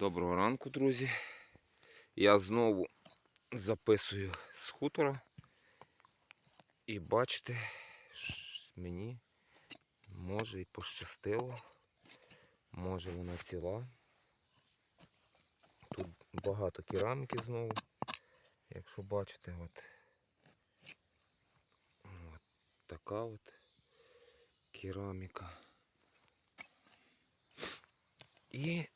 Доброго ранку, друзі. Я знову записую з хутора. І бачите, мені може і пощастило. Може вона ціла. Тут багато кераміки знову. Якщо бачите, от, от така от кераміка. І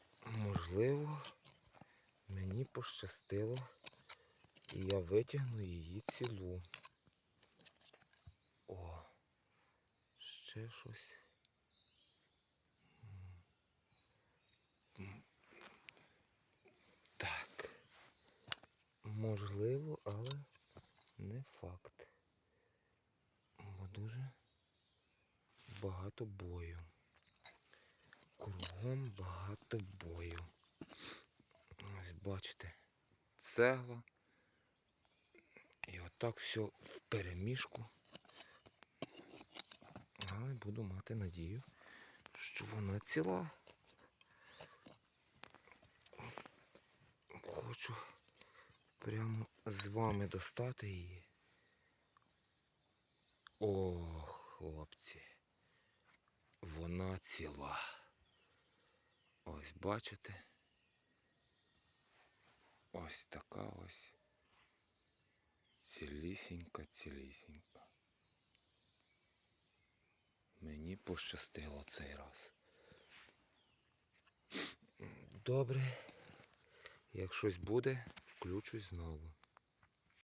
мені пощастило і я витягну її цілу. О, ще щось. Так. Можливо, але не факт. Бо дуже багато бою. Кругом багато бою. Бачите, цегла. І отак все в перемішку. Але буду мати надію, що вона ціла. Хочу прямо з вами достати її. О, хлопці. Вона ціла. Ось бачите? Ось така ось. Цілісінька, цілісінька. Мені пощастило цей раз. Добре. Як щось буде, включусь знову.